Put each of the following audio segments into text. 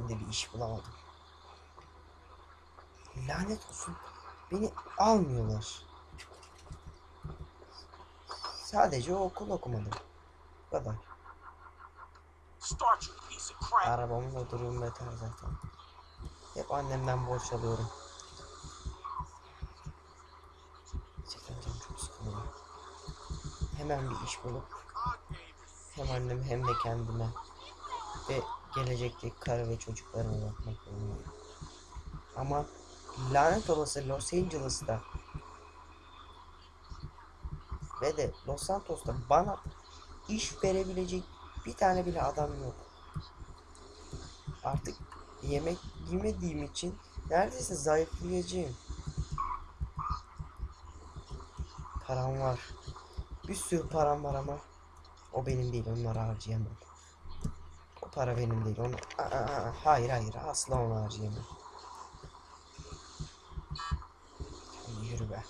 Şimdi bir iş bulamadım. Lanet olsun. Beni almıyorlar. Sadece o okul okumadım. Bu kadar. Start you piece of crap. Arabamın da durumu beter zaten. Hep annemden borç alıyorum. Gerçekten canım çok sıkılıyor. Hemen bir iş bulup hem anneme hem de kendime ve gelecekteki karı ve çocuklarıma bakmak zorundayım. Ama lanet olası Los Angeles'ta ve de Los Santos'ta bana iş verebilecek bir tane bile adam yok. Artık yemek yemediğim için neredeyse zayıflayacağım. Param var. Bir sürü param var ama o benim değil. Onları harcayamam. Para benim değil. Onu... Aa, hayır hayır asla onu harcayamam. Hadi yürü be.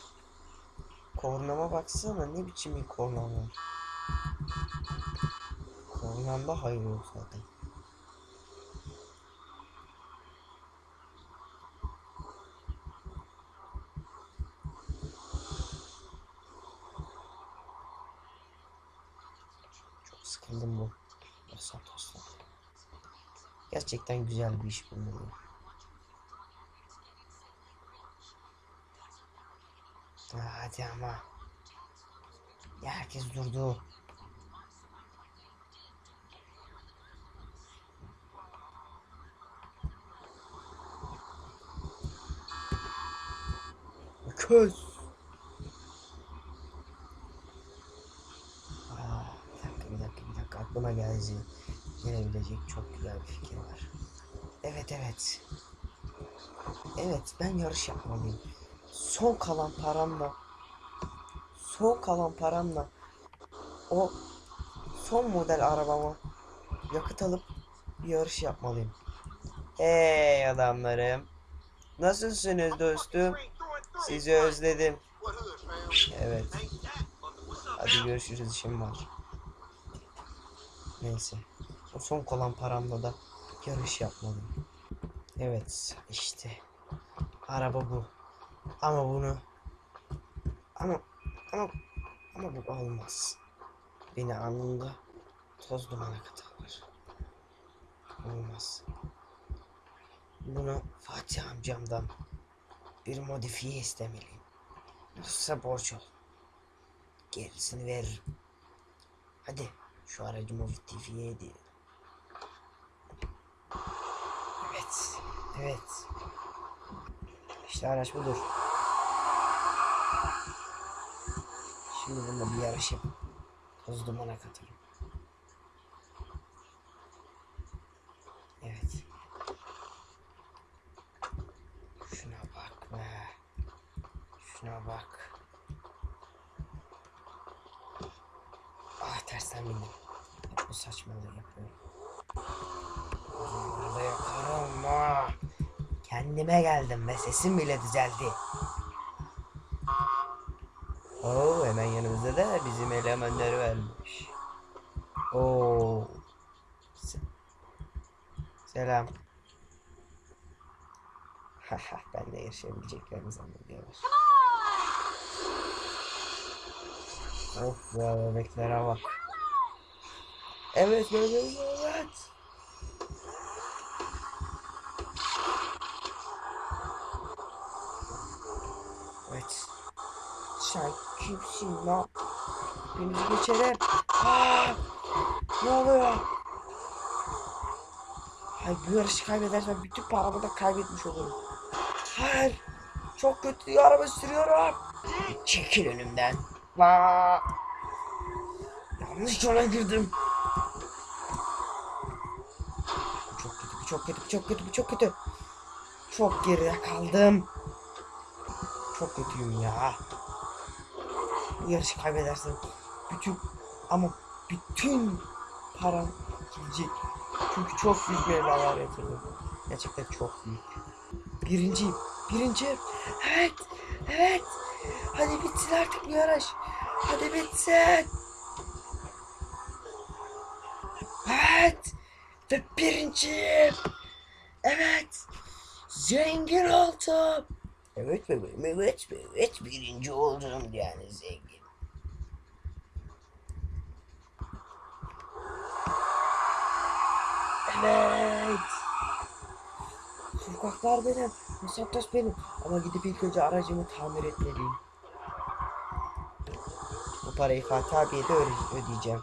Kornama baksana ne biçim bir kornam var. Kornamda hayır yok zaten. Sıkıldım bu Los Santos'tan. Gerçekten güzel bir iş. Ah, Hadi ama. Ya herkes durdu. Köz. Aa, bir dakika bir dakika bir dakika aklıma geldi. Gelebilecek çok güzel bir fikir var. Evet evet. Evet ben yarış yapmalıyım. Son kalan paramla son kalan paramla o son model arabama yakıt alıp yarış yapmalıyım. Hey adamlarım. Nasılsınız dostum? Sizi özledim. Evet. Hadi görüşürüz işim var. Neyse. O son kalan paramla da yarış yapmalıyım. Evet işte. Araba bu. Ama bunu ama ama ama bu olmaz. Beni anında toz dumana katarlar. Olmaz. Bunu Fatih amcamdan bir modifiye istemeliyim. Yoksa borç ol. Gerisini veririm. Hadi şu aracı modifiye edelim. Evet. İşte araç budur. Şimdi bununla bir yarış yapıp toz dumana katarım. Evet. Şuna bak be. Şuna bak. Ah tersten bindim. Hep bu saçmalığı yapıyorum. Burada yakarım ha. Kendime geldim ve sesim bile düzeldi. Oo hemen yanımızda da bizim elemanları vermiş. Oo. Se- Selam. Haha ben de yarışabileceklerini zannediyorlar. Of ya bebeklere bak. Evet bebeğim evet. Evet. Sen kimsin lan? Denizi geçelim. Aa! Ne oluyor? Hayır bu yarışı kaybedersem bütün paramı da kaybetmiş olurum. Hayır. Çok kötü araba sürüyorum. Çekil önümden. Vaa! Yanlış yola girdim. Çok kötü, çok kötü, çok kötü, çok kötü. Çok geride kaldım. Çok kötüyüm ya. Yarışı kaybedersem bütün ama bütün param gidecek. Çünkü çok büyük meblalar yatırdım. Gerçekten çok büyük. Birinciyim. Birinciyim. Evet. Evet. Hadi bitsin artık bu yarış. Hadi bitsin. Evet. Ve birinciyim. Evet. Zengin oldum. Evet bebeğim evet evet birinci oldum yani zengin. Evet. Sokaklar benim. Santos benim. Ama gidip ilk önce aracımı tamir etmeliyim. Bu parayı Fatih abiye de öde- ödeyeceğim.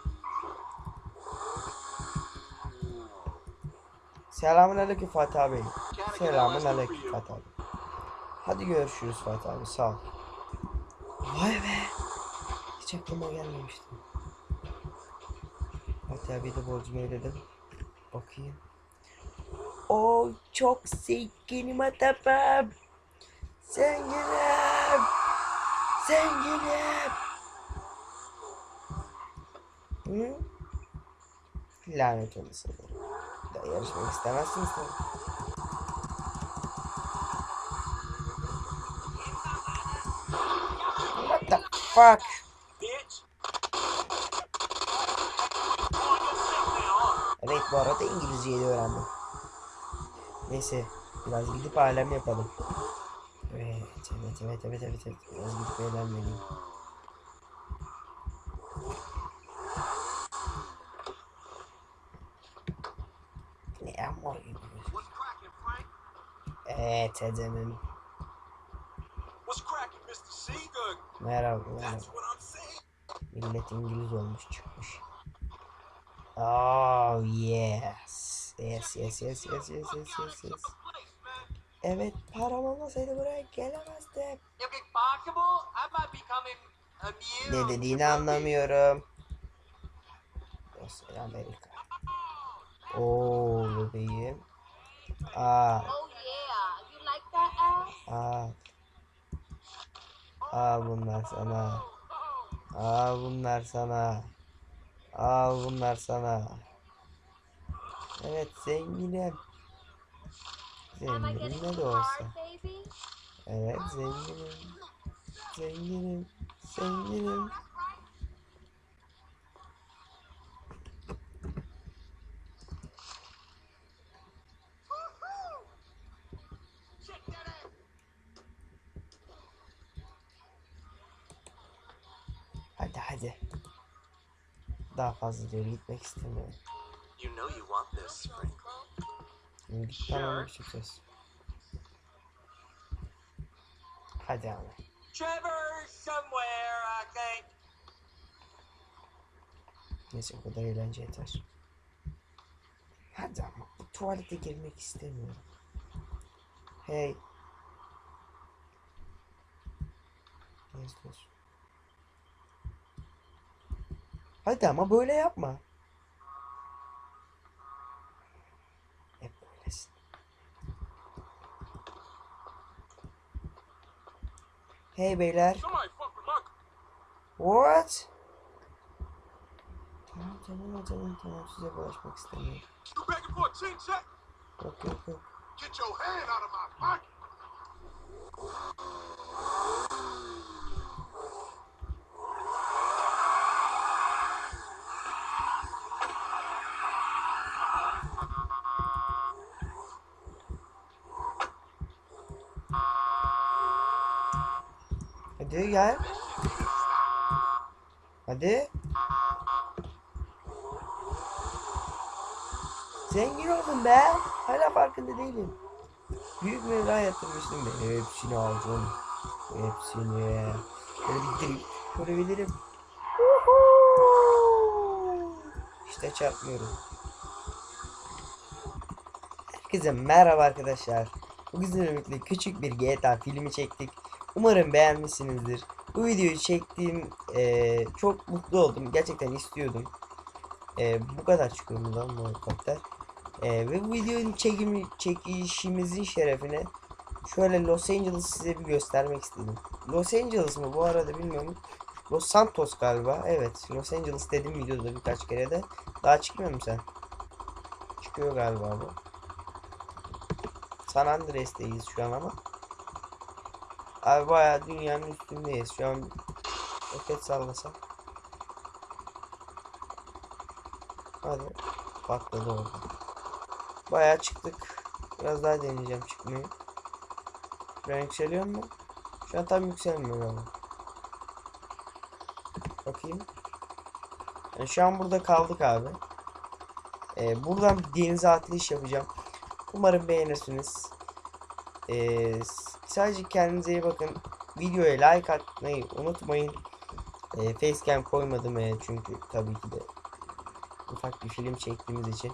Selamun aleyküm Fatih abi. Selamun aleyküm Fatih abi. Hadi görüşürüz Fatih abi sağ ol. Vay be. Hiç aklıma gelmemişti. Fatih abi de borcumu ödedim. Bakayım. O çok zenginim adamım. Zenginim. Zenginim. Hı? Lanet daha yarışmak istemezsiniz tabii. Fuck? Evet bu arada İngilizceyi de öğrendim. Neyse biraz gidip alem yapalım. Evet evet evet evet evet, evet. biraz gidip eğlenmeliyim. Ne Frank? Evet edemem. Merhaba merhaba. Millet İngiliz olmuş çıkmış. Oh yes. Yes yes yes yes yes yes yes yes. Evet param olmasaydı buraya gelemezdim. İmmune. Ne dediğini anlamıyorum. Burası Amerika. Oo bebeğim. Aa, Oh yeah, you like that ass? aa. Al bunlar sana. Al bunlar sana. Al bunlar sana. Evet zenginim. Zenginim ne de olsa. Evet zenginim. Zenginim. Zenginim. Check that out. Hadi hadi. Daha fazla ileri gitmek istemiyorum. You know you want this, Frank. Bir çıkacağız. Hadi ama. Trevor somewhere, I think. Neyse o kadar eğlence yeter. Hadi ama bu tuvalete girmek istemiyorum. Hey. Ne istiyorsun? Hadi ama böyle yapma. Hep böylesin. Hey beyler. What? Tamam tamam tamam tamam size bulaşmak istemiyorum. Yok yok yok. Get your hand out of my pocket. Hadi gel. Hadi. Zengin oldum be. Hala farkında değilim. Büyük meblağ yatırmıştım be. Hepsini aldım. Hepsini. Böyle bir kurabilirim. Woohoo! İşte çarpmıyorum. Herkese merhaba arkadaşlar. Bugün sizinle birlikte küçük bir GTA filmi çektik. Umarım beğenmişsinizdir. Bu videoyu çektiğim eee, çok mutlu oldum. Gerçekten istiyordum. Eee, bu kadar çıkıyor bundan bu helikopter. Eee, ve bu videonun çekimi, çekişimizin şerefine şöyle Los Angeles size bir göstermek istedim. Los Angeles mı bu arada bilmiyorum. Los Santos galiba. Evet Los Angeles dedim videoda birkaç kere de. Daha çıkmıyor mu sen? Çıkıyor galiba bu. San Andreas'teyiz şu an ama. Abi bayağı dünyanın üstündeyiz. Şu an roket sallasam. Hadi. Patladı orada. Bayağı çıktık. Biraz daha deneyeceğim çıkmayı. Ben yükseliyor mu? Şu an tam yükselmiyor ama. Bakayım. Yani şu an burada kaldık abi. Ee, buradan denize atlayış yapacağım. Umarım beğenirsiniz. Ee, sadece kendinize iyi bakın. Videoya like atmayı unutmayın. Ee, facecam koymadım ee, çünkü tabii ki de ufak bir film çektiğimiz için.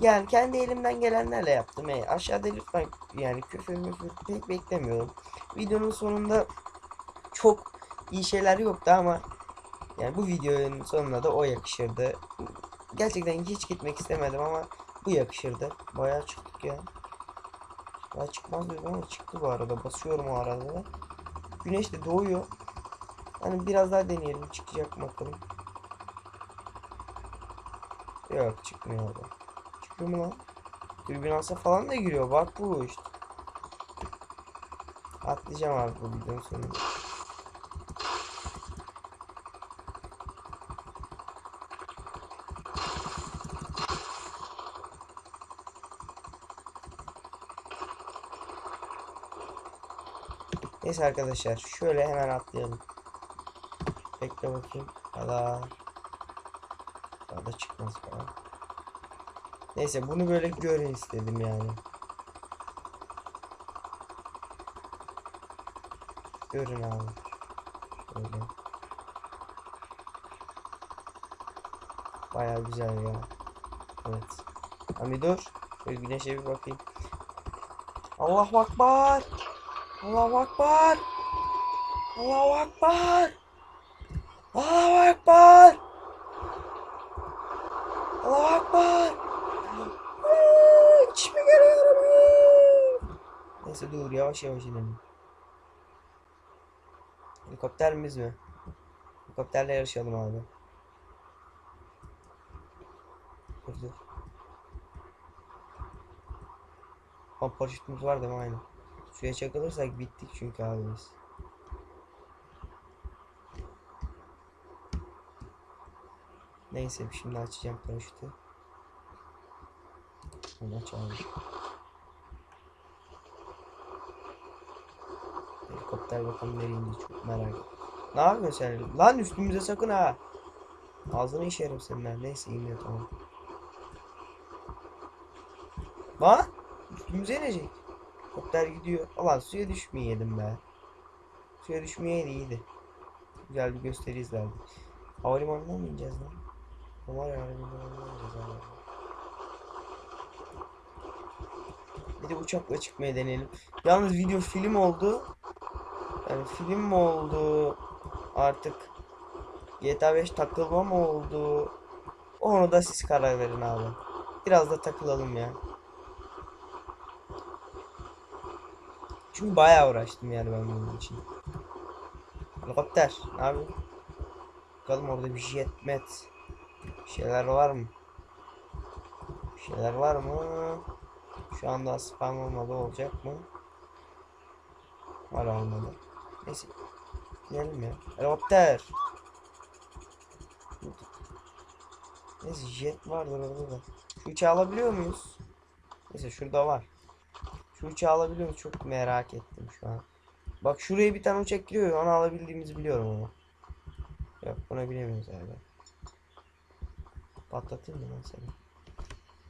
Yani kendi elimden gelenlerle yaptım. Ee, aşağıda lütfen yani küfür müfür pek beklemiyorum. Videonun sonunda çok iyi şeyler yoktu ama yani bu videonun sonuna da o yakışırdı. Gerçekten hiç gitmek istemedim ama bu yakışırdı. Bayağı çıktık ya. Daha çıkmaz dedim ama çıktı bu arada. Basıyorum o arada. da. Güneş de doğuyor. Hani biraz daha deneyelim. Çıkacak mı bakalım. Yok çıkmıyor orada. Çıkıyor mu lan? Türbinansa falan da giriyor. Bak bu işte. Atlayacağım abi bu videonun sonunda. Neyse arkadaşlar şöyle hemen atlayalım. Bekle bakayım. Hala. Daha da çıkmaz falan. Neyse bunu böyle görün istedim yani. Görün abi. Böyle. Baya güzel ya. Evet. Abi dur. Şöyle güneşe bir bakayım. Allah akbar. Allahu akbar. Allahu akbar. Allahu akbar. Allahu akbar. Aa, Çişimi görüyorum. Neyse dur yavaş yavaş inelim. Helikopterimiz mi? Helikopterle yarışalım abi. Dur dur. Ha paraşütümüz var değil mi? Aynen. Suya çakılırsak bittik çünkü abi biz. Neyse şimdi açacağım paraşütü. Bunu aç abi. Helikopter bakalım nereye çok merak ettim. Ne yapıyorsun sen? Lan üstümüze sakın ha. Ağzını işerim senin ben. Neyse iniyor tamam. Lan üstümüze inecek. Helikopter gidiyor. Ulan suya düşmeyelim be. Suya düşmeyeydi iyiydi. Güzel bir gösteri izlerdik. Havalimanına mı ineceğiz lan? Var ya havalimanına ineceğiz abi. Bir de uçakla çıkmaya deneyelim. Yalnız video film oldu. Yani film mi oldu? Artık GTA 5 takılma mı oldu? Onu da siz karar verin abi. Biraz da takılalım ya. Çünkü bayağı uğraştım yani ben bunun için. Helikopter. Abi. Bakalım orada bir jet met. Bir şeyler var mı? Bir şeyler var mı? Şu anda spam olmadı olacak mı? Var olmadı. Neyse. Gidelim ya. Helikopter. Neyse jet vardır orada da. Şu uçağı alabiliyor muyuz? Neyse şurada var. Şu uçağı alabiliyor muyuz? Çok merak ettim şu an. Bak şuraya bir tane uçak giriyor. Onu alabildiğimizi biliyorum ama. Yok buna binemiyoruz abi. Patlatayım mı lan seni?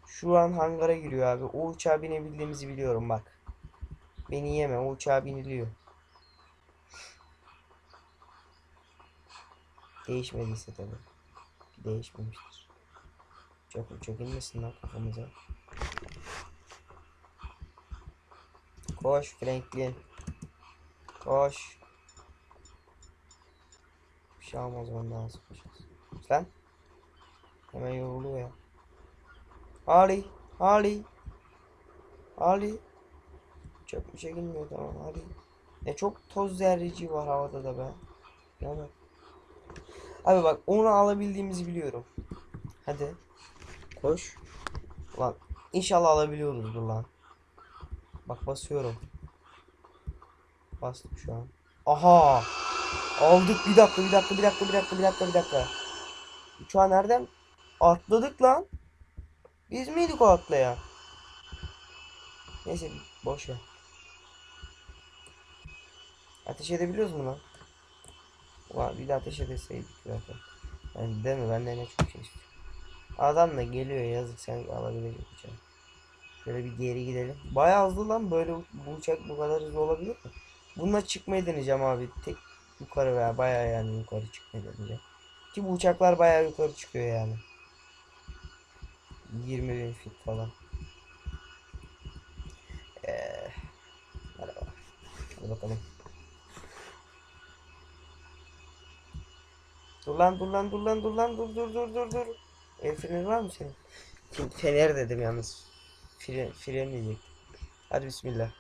Şu an hangara giriyor abi. O uçağa binebildiğimizi biliyorum bak. Beni yeme. O uçağa biniliyor. Değişmediyse tabi. Değişmemiştir. Çok uçak inmesin lan kafamıza. Koş Franklin. Koş. Bir şey almaz ondan nasıl koşacağız. Sen? Hemen yoruluyor ya. Ali. Ali. Ali. Çok bir şey gelmiyor tamam Ali. Ne çok toz zerreci var havada da be. Ya bak. Abi bak onu alabildiğimizi biliyorum. Hadi. Koş. Ulan inşallah alabiliyoruzdur lan. Bak basıyorum. Bastım şu an. Aha! Aldık bir dakika bir dakika bir dakika bir dakika bir dakika bir dakika. Uçağı nereden atladık lan? Biz miydik o atlayan? Neyse boş ver. Ateş edebiliyoruz mu lan? Ulan bir de ateş edeseydik zaten. Yani değil mi? Benden ne çok şey istiyor. Adam da geliyor yazık sen alabilecek uçağı. Şöyle bir geri gidelim. Bayağı hızlı lan böyle bu uçak bu kadar hızlı olabilir mi? Bununla çıkmayı deneyeceğim abi. Tek yukarı veya bayağı yani yukarı çıkmayı deneyeceğim. Ki bu uçaklar bayağı yukarı çıkıyor yani. 20 bin fit falan. Ee, hadi bakalım. Dur lan dur lan dur lan dur lan dur dur dur dur dur. El var mı senin? Fener dedim yalnız. Fren, fren diyecektim. Hadi bismillah.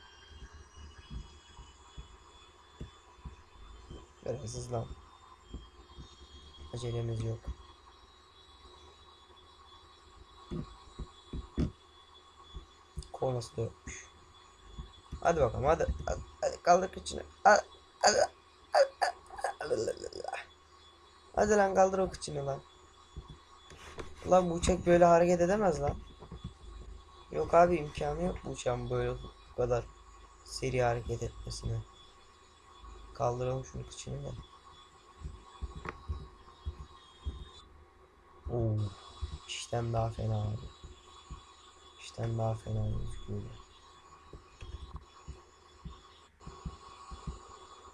Biraz hızlan. Acelemiz yok. Kornası da. Hadi bakalım hadi. Hadi, hadi kaldır kıçını. Hadi, hadi, hadi, hadi, hadi lan kaldır o kıçını lan. Lan bu uçak böyle hareket edemez lan. Yok abi imkanı yok bu uçağın böyle bu kadar seri hareket etmesine. Kaldıralım şunu kıçını da. Oo, işten daha fena abi. İşten daha fena gözüküyor.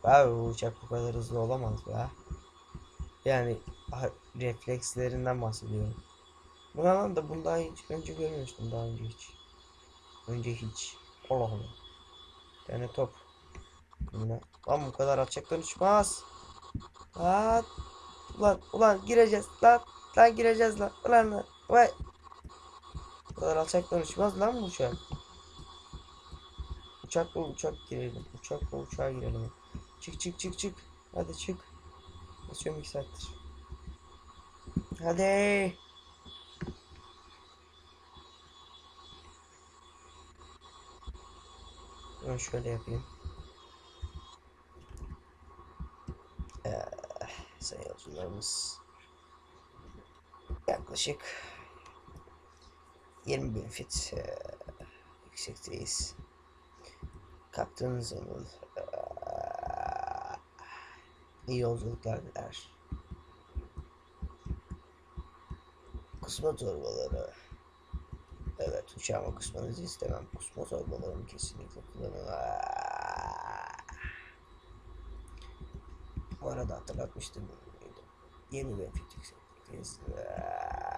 Abi bu uçak bu kadar hızlı olamaz be. Yani reflekslerinden bahsediyorum. Lan da bunu daha hiç önce görmemiştim daha önce hiç. Önce hiç. Allah Allah. Tane top. Yine. Lan bu kadar alçaktan uçmaz. Lan. Ulan ulan gireceğiz lan. Lan gireceğiz lan. Ulan lan. Vay. Bu kadar alçaktan uçmaz lan bu uçak. Uçakla uçak girelim. Uçakla uçağa girelim. Çık çık çık çık. Hadi çık. Basıyorum 2 saattir. Hadi. Ben şöyle yapayım. Ee, sayın yolcularımız yaklaşık 20 bin fit ee, yüksekteyiz. Kaptanınız olun. Ee, iyi yolculuklar diler. Kusma torbaları. Evet uçağıma kusmanızı istemem. Kusma torbalarını kesinlikle kullanın. Bu arada hatırlatmıştım. 20 bin fit yükseklikteyiz. Aa!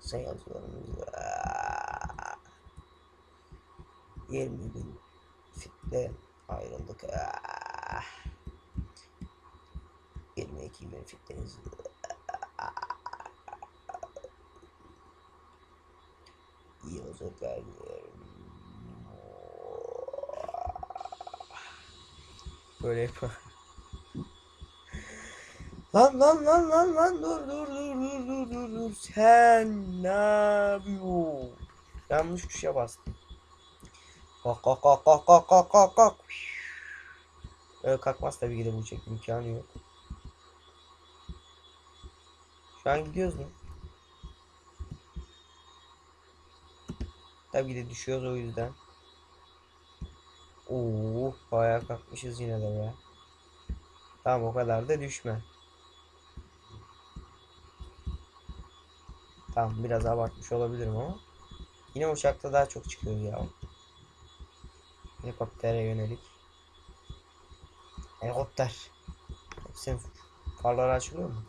Sayın yolcularımız aa! 20 bin fitle 22 bin fitteniz. İyi yolculuklar diliyorum. Böyle yapalım. Lan lan lan lan lan dur dur dur dur dur dur dur sen ne yapıyorsun? Yanlış tuşa bastım. Kalk kalk kalk kalk kalk kalk kalk. Öyle kalkmaz tabii ki de bu uçak imkanı yok. Şu an mu? Tabii de düşüyoruz o yüzden. Oo, bayağı kalkmışız yine de ya. Tamam o kadar da düşme. Tamam biraz abartmış olabilirim ama. Yine uçakta daha çok çıkıyor ya. Helikoptere yönelik. Helikopter. Sen farları açılıyor mu?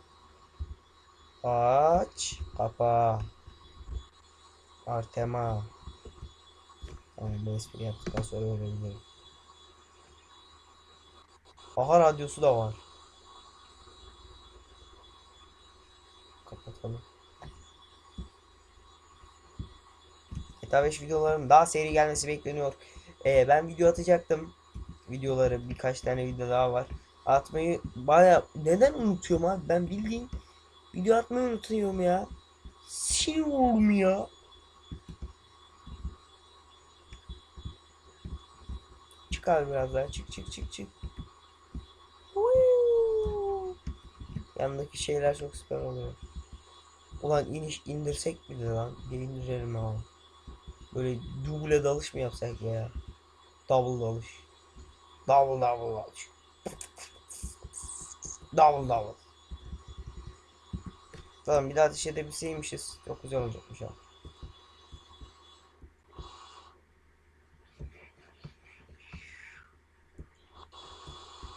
Aç. Kapa. Artema. Tamam bu espri yaptıktan sonra öğrenirim. Aha radyosu da var. Kapatalım. GTA 5 videolarım daha seri gelmesi bekleniyor. Ee, ben video atacaktım. Videoları birkaç tane video daha var. Atmayı baya neden unutuyorum abi? Ben bildiğin video atmayı unutuyorum ya. Sinir oldum ya. Çık abi biraz daha. Çık çık çık çık. Uy. Yanındaki şeyler çok süper oluyor. Ulan iniş indirsek mi de lan? Bir indirelim ha. Böyle duble dalış mı yapsak ya? Double dalış. Double double dalış. Double double. Tamam bir daha ateş edebilseymişiz. Çok güzel olacakmış ha.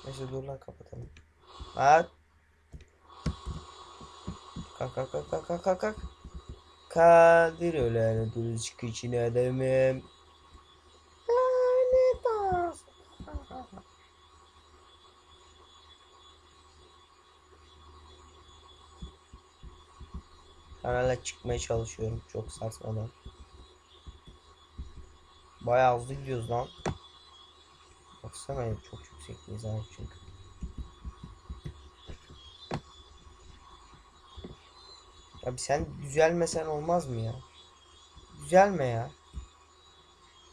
Neyse dur lan kapatalım. At. Kalk kalk kalk kalk kalk kalk. Kadir ölen rızık içine demem. Lanet olsun. Kanala çıkmaya çalışıyorum çok sarsmadan. Bayağı hızlı gidiyoruz lan. Baksana ya, çok yüksekteyiz abi çünkü. Abi sen düzelmesen olmaz mı ya? Düzelme ya.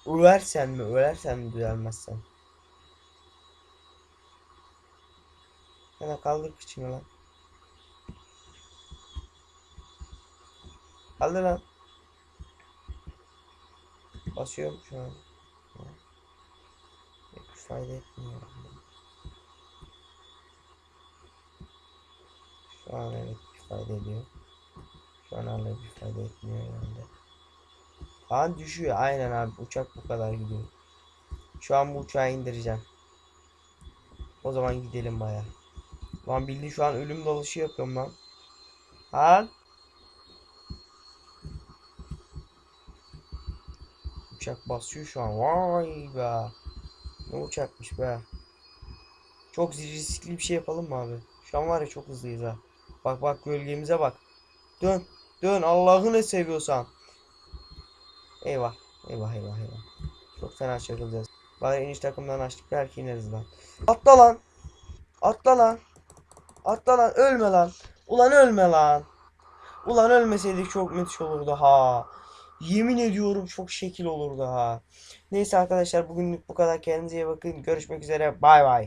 Ölersen mi? Ölersen mi düzelmezsen? Hemen kaldır kıçını lan. Kaldır lan. Basıyorum şu an. Fayda etmiyor. Şu an evet bir fayda ediyor. Şu an hala bir fayda etmiyor herhalde. An düşüyor aynen abi uçak bu kadar gidiyor. Şu an bu uçağı indireceğim. O zaman gidelim baya. Lan bildiğin şu an ölüm dalışı yapıyorum lan. Lan. Uçak basıyor şu an. Vay be. Ne uçakmış be. Çok riskli bir şey yapalım mı abi? Şu an var ya çok hızlıyız ha. Bak bak gölgemize bak. Dön. Dön Allah'ını seviyorsan. Eyvah. Eyvah eyvah eyvah. Çok fena çakılacağız. Bari iniş takımdan açtık belki ineriz lan. Atla lan. Atla lan. Atla lan ölme lan. Ulan ölme lan. Ulan ölmeseydik çok müthiş olurdu ha. Yemin ediyorum çok şekil olurdu ha. Neyse arkadaşlar bugünlük bu kadar. Kendinize iyi bakın. Görüşmek üzere. Bay bay.